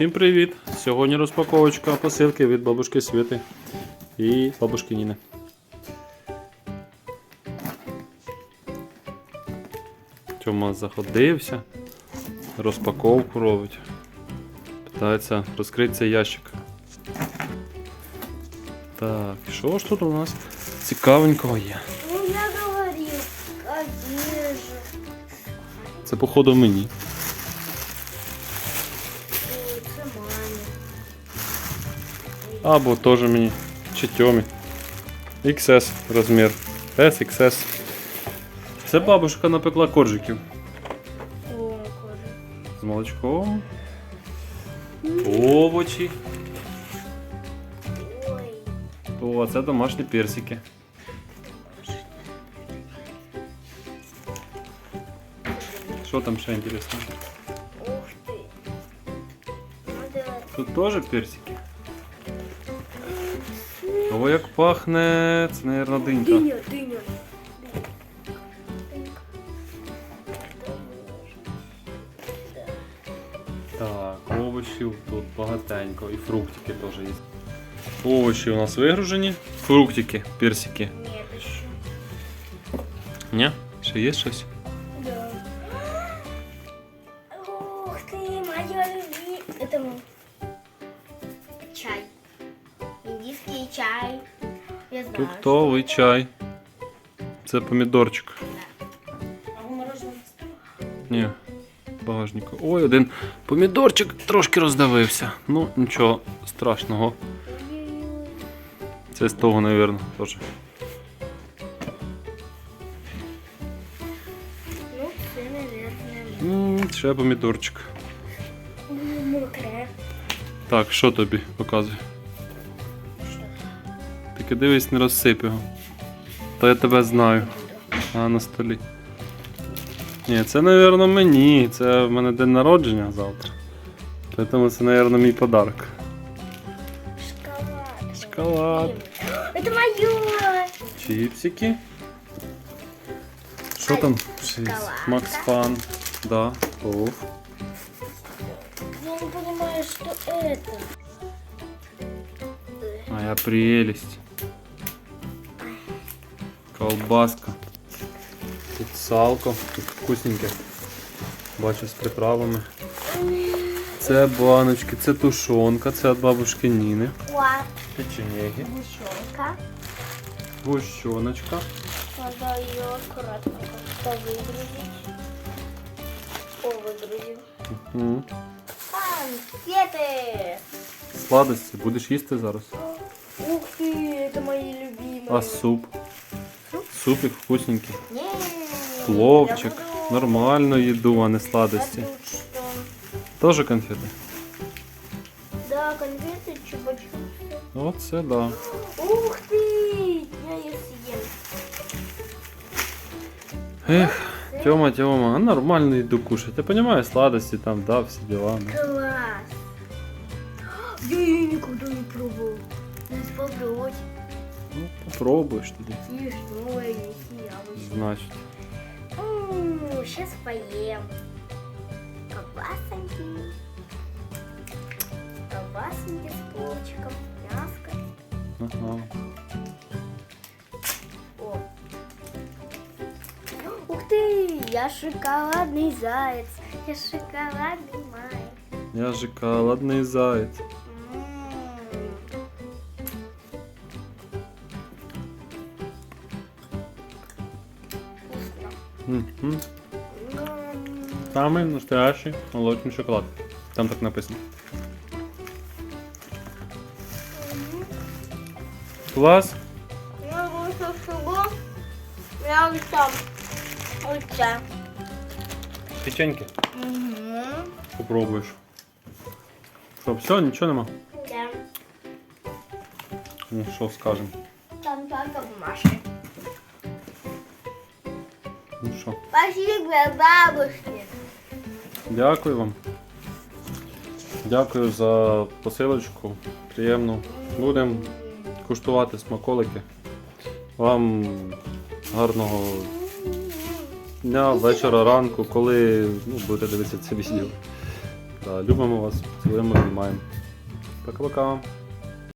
Всім привіт! Сьогодні розпаковочка посилки від бабушки Світи і бабушки Ніни. Тьома заходився, розпаковку робить. Питається розкрити цей ящик. Так, і що ж тут у нас цікавенького є? Ну, я говорил, одежда. Це походу мені. Або теж мені. Чи Тьомі. XS розмір. SXS. Це бабушка напекла коржиків. О, кожа. З молочком. Овочі. Ой. О, це домашні персики. Що там ще інтересно? Ух ти. Ну, давай. Тут теж персики. О, як пахне. Це, мабуть, динька. Диня, диня. Так, овочів тут багатенько. І фруктики теж є. Овочі у нас вигружені. Фруктики, персики. Ні? Ще є щось? Я знаю. Фруктовий чай. Це помідорчик. А у мороженого Ні, в багажнику. Ой, один помідорчик трошки роздавився. Ну, нічого страшного. Це з того, мабуть, теж. Ну, це, наверное, М, Ще помідорчик. мокре. Так, що тобі показує? Тільки дивись, не розсип його. Та я тебе знаю. А на столі. Ні, це, мабуть, мені. Це в мене день народження завтра. Тому це, мабуть, мій подарок. Шоколад. Шоколад. Это мое. Чіпсики. Що там? Макс Фан. Да. Оф. Я не понимаю, что это. Моя прелесть. Колбаска. Тут салко, тут вкусненьке. Бачу з приправами. Це баночки, це тушонка, це від бабушки Ніни. Клад. Печенеги. Гущенка. Гущоночка. Надо ее аккуратно как-то выгрузить. О, выгрузил. Мгм. Конфеты. Сладості будеш їсти зараз. Ух ты, это мои любимые. А суп? Супик вкусненький. Не, Пловчик. я буду Нормальну їду, а не сладості. А тут что? Тоже конфети? Да, конфеты чупа-чупсы. Оце да. Ух ты, я их съем. Ех, Тьома, Тьома, а нормально йду кушать. Ти розумієш, сладості там, да, всі діла. ну. Класс. Я ее никогда не пробовал. Надо попробовать. Ну, попробуєш тоді. Ешь новое, неси яблочко. Значить. Сейчас поем. Колбасоньки. Колбасоньки с пловчиком. Мяско. Ага. О. Ух ты, я шоколадный заяц. Я шоколадный май. Я шоколадний заяць. Угу. Самий настоящий молочний шоколад. Там так написано. Клас. Я вышел всего. Я там. Так. Печеньки. Угу. Попробуєш. Що, все, нічого нема? Да. Ну, що скажемо. Там только бумажки. Ну що, Спасибо бабушке. дякую вам. Дякую за посилочку. Приємно. Будемо куштувати смаколики. Вам гарного дня, вечора, ранку, коли ну, будете дивитися це відео. Да, любимо вас, цілуємо, обіймаємо. Пока-пока.